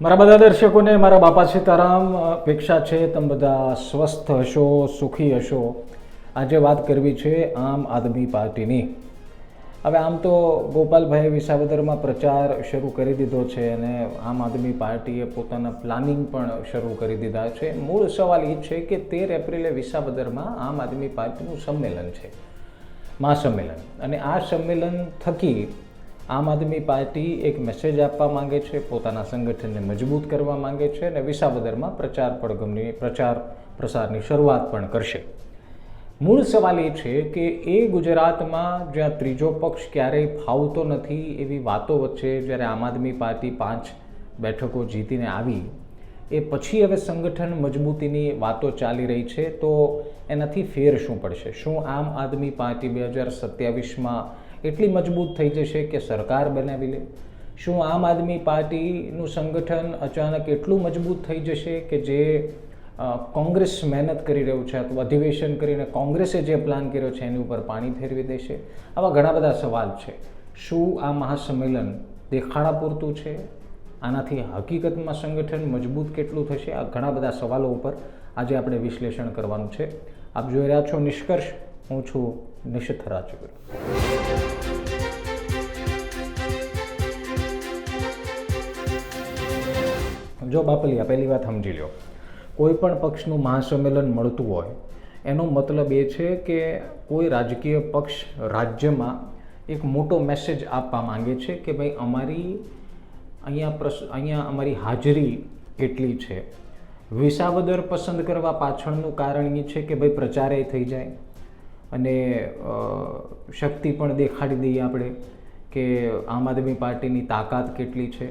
મારા બધા દર્શકોને, મારા બાપા સીતારામ અપેક્ષા છે, તમે બધા સ્વસ્થ હશો, સુખી હશો. આજે વાત કરવી છે આમ આદમી પાર્ટીની. હવે આમ તો ગોપાલભાઈ વિસાવદરમાં પ્રચાર શરૂ કરી દીધો છે અને આમ આદમી પાર્ટીએ પોતાના પ્લાનિંગ પણ શરૂ કરી દીધા છે. મૂળ સવાલ એ છે કે તેર એપ્રિલે વિસાવદરમાં આમ આદમી પાર્ટીનું સંમેલન છે. મહાસંમેલન. અને આ સંમેલન થકી આમ આદમી પાર્ટી એક મેસેજ આપવા માંગે છે, પોતાના સંગઠનને મજબૂત કરવા માંગે છે અને વિસાવદરમાં પ્રચાર પડગમની પ્રચાર પ્રસારની શરૂઆત પણ કરશે. મૂળ સવાલ એ છે કે એ ગુજરાતમાં જ્યાં ત્રીજો પક્ષ ક્યારેય ફાવતો નથી એવી વાતો વચ્ચે જ્યારે આમ આદમી પાર્ટી પાંચ બેઠકો જીતીને આવી, એ પછી હવે સંગઠન મજબૂતીની વાતો ચાલી રહી છે, તો એનાથી ફેર શું પડશે? શું આમ આદમી પાર્ટી બે હજાર સત્યાવીસમાં એટલી મજબૂત થઈ જશે કે સરકાર બનાવી લે. શું આમ આદમી પાર્ટીનું સંગઠન અચાનક એટલું મજબૂત થઈ જશે કે જે કોંગ્રેસ મહેનત કરી રહ્યું છે, અથવા અધિવેશન કરીને કોંગ્રેસે જે પ્લાન કર્યો છે એની ઉપર પાણી ફેરવી દેશે? આવા ઘણા બધા સવાલ છે. શું આ મહાસંમેલન દેખાડા પૂરતું છે? આનાથી હકીકતમાં સંગઠન મજબૂત કેટલું થશે? આ ઘણા બધા સવાલો ઉપર આજે આપણે વિશ્લેષણ કરવાનું છે. આપ જોઈ રહ્યા છો નિષ્કર્ષ. હું છું નિશિત રાજગુરુ. જો બાપલિયા, પહેલી વાત સમજી લો કોઈ પણ પક્ષનું મહાસંમેલન મળતું હોય, એનો મતલબ એ છે કે કોઈ રાજકીય પક્ષ રાજ્યમાં એક મોટો મેસેજ આપવા માંગે છે કે ભાઈ, અમારી અહીંયા પ્રસ, અહીંયા અમારી હાજરી કેટલી છે. વિસાવદર પસંદ કરવા પાછળનું કારણ એ છે કે ભાઈ, પ્રચારે થઈ જાય. અને શક્તિ પણ દેખાડી દઈએ આપણે કે આમ આદમી પાર્ટીની તાકાત કેટલી છે.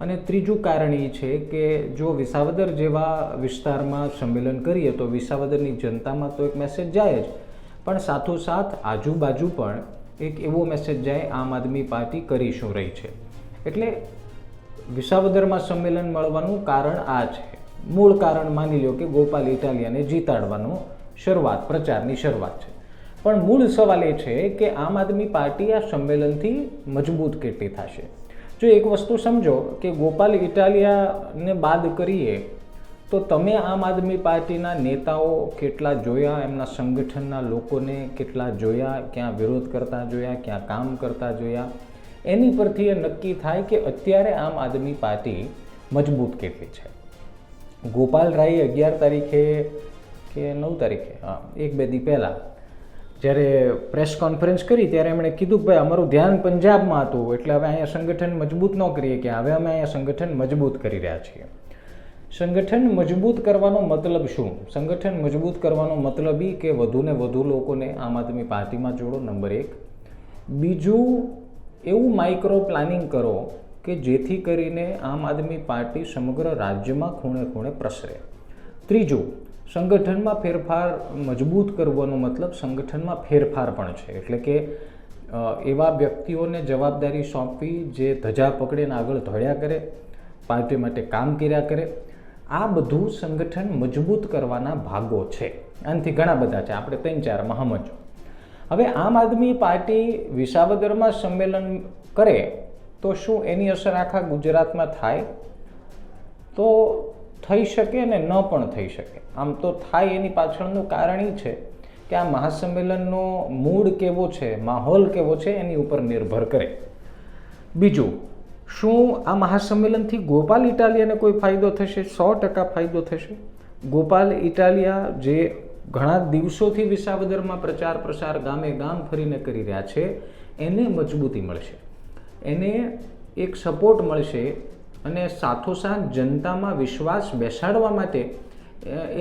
અને ત્રીજું કારણ એ છે કે જો વિસાવદર જેવા વિસ્તારમાં સંમેલન કરીએ તો વિસાવદરની જનતામાં તો એક મેસેજ જાય જ. પણ સાથોસાથ આજુબાજુ પણ એક એવો મેસેજ જાય આમ આદમી પાર્ટી કરી શું રહી છે. એટલે વિસાવદરમાં સંમેલન મળવાનું કારણ આ છે. મૂળ કારણ માની લો કે ગોપાલ ઇટાલિયાને જીતાડવાનો શરૂઆત, પ્રચારની શરૂઆત છે. પણ મૂળ સવાલ એ છે કે આમ આદમી પાર્ટી આ સંમેલનથી મજબૂત કેટલી થશે? જો એક વસ્તુ સમજો કે ગોપાલ ઇટાલિયાને બાદ કરીએ, તો તમે આમ આદમી પાર્ટીના નેતાઓ કેટલા જોયા, એમના સંગઠનના લોકોને કેટલા જોયા, ક્યાં વિરોધ કરતા જોયા, ક્યાં કામ કરતા જોયા? એની પરથી એ નક્કી થાય કે અત્યારે આમ આદમી પાર્ટી મજબૂત કેટલી છે. ગોપાલ રાય અગિયાર તારીખે કે નવ તારીખે? હા, એક બે દી પહેલાં જ્યારે પ્રેસ કોન્ફરન્સ કરી, ત્યારે એમણે કીધું કે ભાઈ, અમારું ધ્યાન પંજાબમાં હતું, એટલે હવે અહીંયા સંગઠન મજબૂત ન કરીએ કે હવે અમે અહીંયા સંગઠન મજબૂત કરી રહ્યા છીએ. સંગઠન મજબૂત કરવાનો મતલબ શું? સંગઠન મજબૂત કરવાનો મતલબ એ કે વધુને વધુ લોકોને આમ આદમી પાર્ટીમાં જોડો, નંબર એક. બીજું, એવું માઇક્રો પ્લાનિંગ કરો કે જેથી કરીને આમ આદમી પાર્ટી સમગ્ર રાજ્યમાં ખૂણે ખૂણે પ્રસરે. ત્રીજું સંગઠનમાં ફેરફાર મજબૂત કરવાનો મતલબ સંગઠનમાં ફેરફાર પણ છે. એટલે કે એવા વ્યક્તિઓને જવાબદારી સોંપવી જે ધજા પકડીને આગળ ધોળ્યા કરે, પાર્ટી માટે કામ કર્યા કરે, આ બધું સંગઠન મજબૂત કરવાના ભાગો છે. આનાથી ઘણા બધા છે. આપણે ત્રણ ચારમાં સમજો હવે આમ આદમી પાર્ટી વિસાવદરમાં સંમેલન કરે તો શું એની અસર આખા ગુજરાતમાં થાય? તો થઈ શકે ને ન પણ થઈ શકે. આમ તો થાય એની પાછળનું કારણ એ છે કે આ મહાસંમેલનનો મૂડ કેવો છે, માહોલ કેવો છે, એની ઉપર નિર્ભર કરે. બીજું, શું આ મહાસંમેલનથી ગોપાલ ઇટાલિયાને કોઈ ફાયદો થશે? સો ટકા ફાયદો થશે. ગોપાલ ઇટાલિયા જે ઘણા દિવસોથી વિસાવદરમાં પ્રચાર પ્રસાર ગામે ગામ ફરીને કરી રહ્યા છે, એને મજબૂતી મળશે. એને એક સપોર્ટ મળશે અને સાથોસાથ જનતામાં વિશ્વાસ બેસાડવા માટે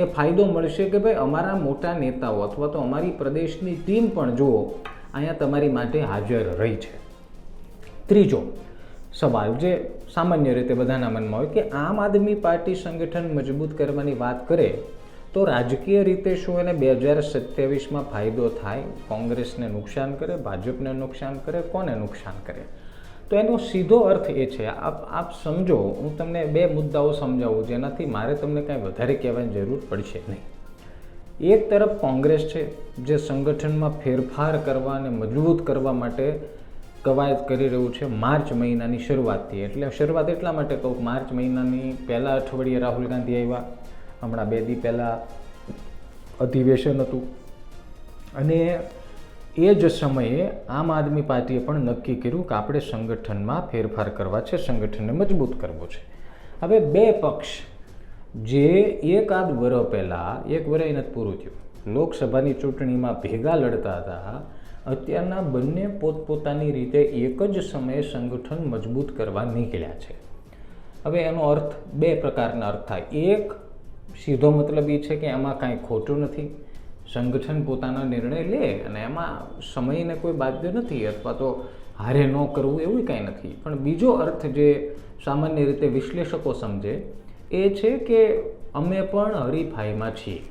એ ફાયદો મળશે કે ભાઈ અમારા મોટા નેતાઓ અથવા તો અમારી પ્રદેશની ટીમ પણ જુઓ, અહીંયા તમારી માટે હાજર રહી છે. ત્રીજો સવાલ જે સામાન્ય રીતે બધાના મનમાં હોય કે આમ આદમી પાર્ટી સંગઠન મજબૂત કરવાની વાત કરે, તો રાજકીય રીતે શું એને બે હજાર સત્યાવીસમાં ફાયદો થાય? કોંગ્રેસને નુકસાન કરે, ભાજપને નુકસાન કરે, કોને નુકસાન કરે? તો એનો સીધો અર્થ એ છે, આપ આપ સમજો, હું તમને બે મુદ્દાઓ સમજાવું, જેનાથી મારે તમને કાંઈ વધારે કહેવાની જરૂર પડશે નહીં. એક તરફ કોંગ્રેસ છે, જે સંગઠનમાં ફેરફાર કરવા અને મજબૂત કરવા માટે કવાયત કરી રહ્યું છે માર્ચ મહિનાની શરૂઆતથી. એટલે શરૂઆત એટલા માટે કહું માર્ચ મહિનાની પહેલા અઠવાડિયે રાહુલ ગાંધી આવ્યા, હમણાં બે દી પહેલાં અધિવેશન હતું. અને એ જ સમયે આમ આદમી પાર્ટીએ પણ નક્કી કર્યું કે આપણે સંગઠનમાં ફેરફાર કરવા છે, સંગઠનને મજબૂત કરવું છે. હવે બે પક્ષ જે એકાદ વર્ષ પહેલાં, એક વર્ષ નથી પૂરું થયું. લોકસભાની ચૂંટણીમાં ભેગા લડતા હતા. અત્યારના બંને પોતપોતાની રીતે એક જ સમયે સંગઠન મજબૂત કરવા નીકળ્યા છે. હવે એનો અર્થ બે પ્રકારના અર્થ થાય. એક સીધો મતલબ એ છે કે એમાં કાંઈ ખોટું નથી. સંગઠન પોતાના નિર્ણય લે અને એમાં સમયને કોઈ બાધ્ય નથી અથવા તો હારે ન કરવું એવું કાંઈ નથી. પણ બીજો અર્થ જે સામાન્ય રીતે વિશ્લેષકો સમજે એ છે કે અમે પણ હરીફાઈમાં છીએ.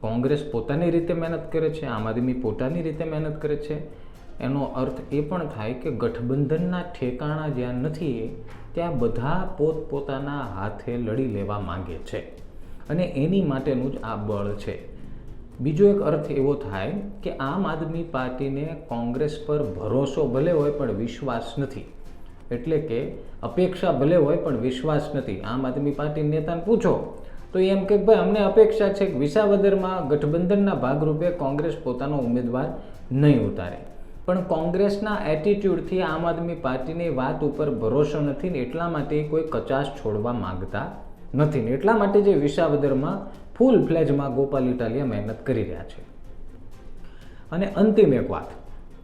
કોંગ્રેસ પોતાની રીતે મહેનત કરે છે, આમ આદમી પોતાની રીતે મહેનત કરે છે. એનો અર્થ એ પણ થાય કે ગઠબંધનના ઠેકાણા જ્યાં નથી ત્યાં બધા પોતપોતાના હાથે લડી લેવા માંગે છે. અને એની માટેનું જ આ બળ છે. બીજો એક અર્થ એવો થાય કે આમ આદમી પાર્ટીને કોંગ્રેસ પર ભરોસો ભલે હોય પણ વિશ્વાસ નથી. એટલે કે અપેક્ષા ભલે હોય પણ વિશ્વાસ નથી. આમ આદમી પાર્ટી નેતાને પૂછો, તો એમ કે ભાઈ, અમને અપેક્ષા છે કે વિસાવદરમાં ગઠબંધનના ભાગરૂપે કોંગ્રેસ પોતાનો ઉમેદવાર નહીં ઉતારે. પણ કોંગ્રેસના એટીટ્યૂડથી આમ આદમી પાર્ટીની વાત ઉપર ભરોસો નથી ને એટલા માટે કોઈ કચાશ છોડવા માંગતા નથી ને એટલા માટે જે વિસાવદરમાં ફૂલ ફ્લેજમાં ગોપાલ ઇટાલિયા મહેનત કરી રહ્યા છે. અને અંતિમ એક વાત,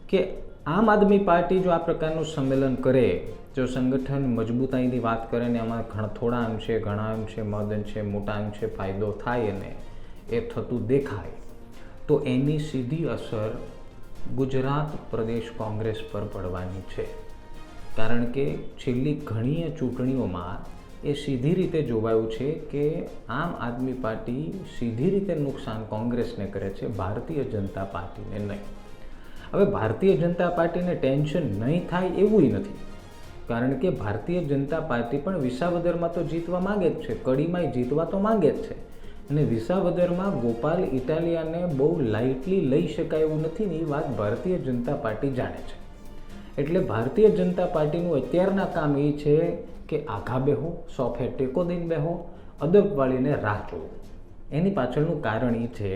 કે આમ આદમી પાર્ટી જો આ પ્રકારનું સંમેલન કરે, જો સંગઠન મજબૂતાઈની વાત કરે ને એમાં ઘણા થોડા અંશે, ઘણા અંશે, મદ અંશે, મોટા અંશે ફાયદો થાય અને એ થતું દેખાય, તો એની સીધી અસર ગુજરાત પ્રદેશ કોંગ્રેસ પર પડવાની છે. કારણ કે છેલ્લી ઘણી ચૂંટણીઓમાં એ સીધી રીતે જોવાયું છે કે આમ આદમી પાર્ટી સીધી રીતે નુકસાન કોંગ્રેસને કરે છે, ભારતીય જનતા પાર્ટીને નહીં. હવે ભારતીય જનતા પાર્ટીને ટેન્શન નહીં થાય એવું નથી. કારણ કે ભારતીય જનતા પાર્ટી પણ વિસાવદરમાં તો જીતવા માંગે જ છે, કડીમાંય જીતવા તો માંગે જ છે. અને વિસાવદરમાં ગોપાલ ઇટાલિયાને બહુ લાઇટલી લઈ શકાય એવું નથી ને એ વાત ભારતીય જનતા પાર્ટી જાણે છે. એટલે ભારતીય જનતા પાર્ટીનું અત્યારના કામ એ છે કે આઘા બેહો સોફે ટેકો દઈને બેહો, અદબ વાળીને રાહ જુઓ. એની પાછળનું કારણ એ છે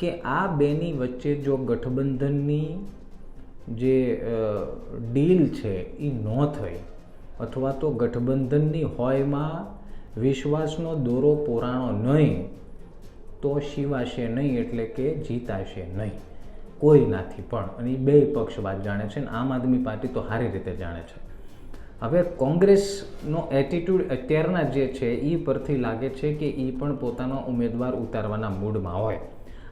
કે આ બેની વચ્ચે જો ગઠબંધનની જે ડીલ છે એ ન થઈ, અથવા તો ગઠબંધનની હોયમાં વિશ્વાસનો દોરો પોરાણો નહીં, તો શિવાશે નહીં એટલે કે જીતાશે નહીં. કોઈનાથી પણ. અને બે પક્ષ વાત જાણે છે અને આમ આદમી પાર્ટી તો સારી રીતે જાણે છે. હવે કોંગ્રેસનો એટીટ્યૂડ અત્યારના જે છે, એ પરથી લાગે છે કે એ પણ પોતાનો ઉમેદવાર ઉતારવાના મૂડમાં હોય.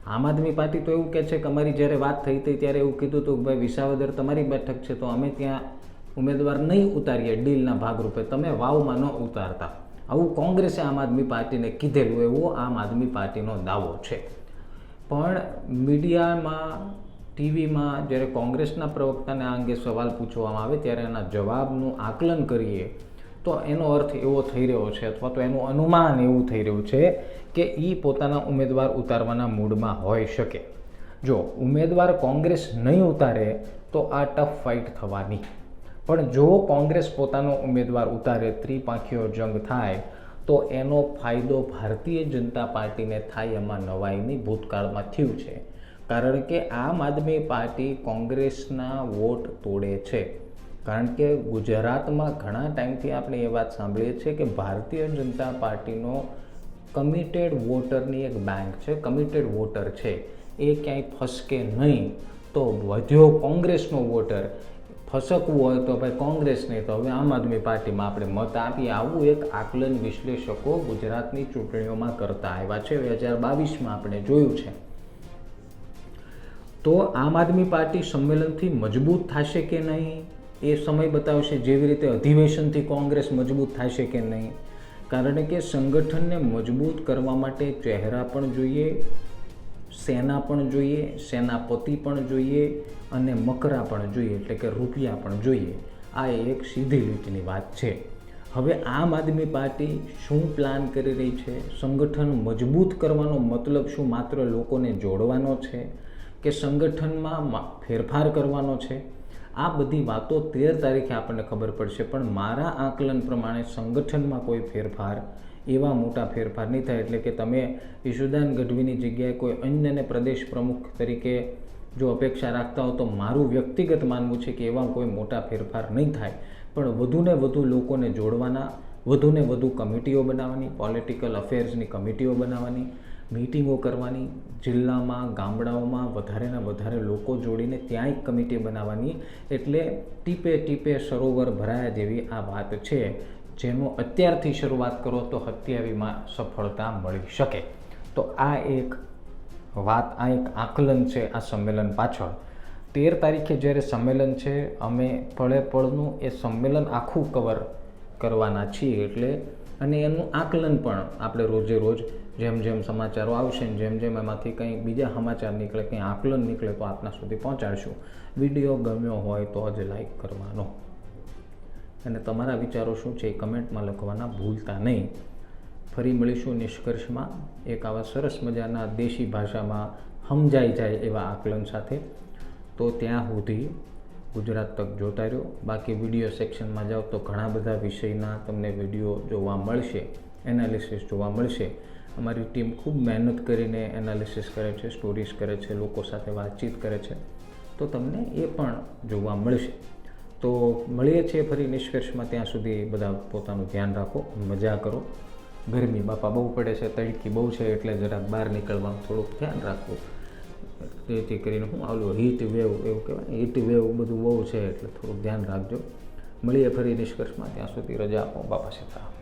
આમ આદમી પાર્ટી તો એવું કહે છે કે અમારી જ્યારે વાત થઈ હતી ત્યારે એવું કીધું હતું કે ભાઈ વિસાવદર તમારી બેઠક છે, તો અમે ત્યાં ઉમેદવાર નહીં ઉતારીએ ડીલના ભાગરૂપે. તમે વાવમાં ન ઉતારતા. આવું કોંગ્રેસે આમ આદમી પાર્ટીને કીધેલું, એવો આમ આદમી પાર્ટીનો દાવો છે. પણ મીડિયામાં ટીવીમાં જ્યારે કોંગ્રેસના પ્રવક્તાને આ અંગે સવાલ પૂછવામાં આવે ત્યારે એના જવાબનું આકલન કરીએ, તો એનો અર્થ એવો થઈ રહ્યો છે અથવા તો એનું અનુમાન એવું થઈ રહ્યું છે કે એ પોતાના ઉમેદવાર ઉતારવાના મૂડમાં હોઈ શકે. જો ઉમેદવાર કોંગ્રેસ નહીં ઉતારે, તો આ ટફ ફાઇટ થવાની. પણ જો કોંગ્રેસ પોતાનો ઉમેદવાર ઉતારે, ત્રિપાંખીઓ જંગ થાય, તો એનો ફાયદો ભારતીય જનતા પાર્ટીને થાય એમાં નવાઈની ભૂતકાળમાં થયું છે. કારણ કે આમ આદમી પાર્ટી કોંગ્રેસના વોટ તોડે છે. કારણ કે ગુજરાતમાં ઘણા ટાઈમથી આપણે એ વાત સાંભળીએ છીએ કે ભારતીય જનતા પાર્ટીનો કમિટેડ વોટરની એક બેંક છે, કમિટેડ વોટર છે. એ ક્યાંય ફસકે નહીં. તો વધ્યો કોંગ્રેસનો વોટર. ફસકવું હોય તો ભાઈ કોંગ્રેસ નહીં તો હવે આમ આદમી પાર્ટીમાં આપણે મત આપીએ. આવું એક આકલન વિશ્લેષકો ગુજરાતની ચૂંટણીઓમાં કરતા આવ્યા છે. બે હજાર બાવીસમાં આપણે જોયું છે. તો આમ આદમી પાર્ટી સંમેલનથી મજબૂત થશે કે નહીં? એ સમય બતાવશે જેવી રીતે અધિવેશનથી કોંગ્રેસ મજબૂત થશે કે નહીં? કારણ કે સંગઠનને મજબૂત કરવા માટે ચહેરા પણ જોઈએ, સેના પણ જોઈએ, સેનાપતિ પણ જોઈએ અને મકરા પણ જોઈએ, એટલે કે રૂપિયા પણ જોઈએ. આ એક સીધી લીટીની વાત છે. હવે આમ આદમી પાર્ટી શું પ્લાન કરી રહી છે? સંગઠન મજબૂત કરવાનો મતલબ શું માત્ર લોકોને જોડવાનો છે? કે સંગઠનમાં ફેરફાર કરવાનો છે? આ બધી વાતો તેર તારીખે આપણને ખબર પડશે, પણ મારા આકલન પ્રમાણે સંગઠનમાં કોઈ ફેરફાર, એવા મોટા ફેરફાર નહીં થાય. એટલે કે તમે ઈશુદાન ગઢવીની જગ્યાએ કોઈ અન્યને પ્રદેશ પ્રમુખ તરીકે જો અપેક્ષા રાખતા હો, તો મારું વ્યક્તિગત માનવું છે કે એવા કોઈ મોટા ફેરફાર નહીં થાય. પણ વધુને વધુ લોકોને જોડવાના વધુને વધુ કમિટીઓ બનાવવાની, પોલિટિકલ અફેર્સની કમિટીઓ બનાવવાની મીટિંગો કરવાની, જિલ્લામાં, ગામડાઓમાં વધારે ને વધારે લોકો જોડીને ત્યાં એક કમિટી બનાવવાની એટલે ટીપે ટીપે સરોવર ભરાયા જેવી આ વાત છે. જેનો અત્યારથી શરૂઆત કરો તો હત્યાવીમાં સફળતા મળી શકે. તો આ એક વાત, આ એક આકલન છે આ સંમેલન પાછળ. તેર તારીખે જ્યારે સંમેલન છે, અમે પળે પળનું એ સંમેલન આખું કવર કરવાના છીએ એટલે અને એનું આકલન પણ આપણે રોજે રોજ જેમ જેમ સમાચારો આવશે ને જેમ જેમ એમાંથી કંઈ બીજા સમાચાર નીકળે, કંઈ આકલન નીકળે, તો આપના સુધી પહોંચાડશું. વીડિયો ગમ્યો હોય તો જ લાઈક કરવાનો. અને તમારા વિચારો શું છે એ કમેન્ટમાં લખવાના ભૂલતા નહીં. ફરી મળીશું નિષ્કર્ષમાં. એક આવા સરસ મજાના દેશી ભાષામાં સમજાઈ જાય એવા આકલન સાથે. તો ત્યાં સુધી ગુજરાત તક જોતા રહ્યો. બાકી વીડિયો સેક્શનમાં જાઓ તો ઘણા બધા વિષયના તમને વીડિયો જોવા મળશે, એનાલિસિસ જોવા મળશે. અમારી ટીમ ખૂબ મહેનત કરીને એનાલિસિસ કરે છે, સ્ટોરીઝ કરે છે, લોકો સાથે વાતચીત કરે છે. તો તમને એ પણ જોવા મળશે. તો મળીએ છીએ ફરી નિષ્કર્ષમાં. ત્યાં સુધી બધા પોતાનું ધ્યાન રાખો, મજા કરો. ગરમી બાપા બહુ પડે છે, તડકી બહુ છે, એટલે જરાક બહાર નીકળવાનું થોડુંક ધ્યાન રાખવું જેથી કરીને હું આવલું હીટ વેવ એવું કહેવાય હીટ વેવ બધું બહુ છે, એટલે થોડુંક ધ્યાન રાખજો. મળીએ ફરી નિષ્કર્ષમાં. ત્યાં સુધી રજા આપો, બાપા સીતા.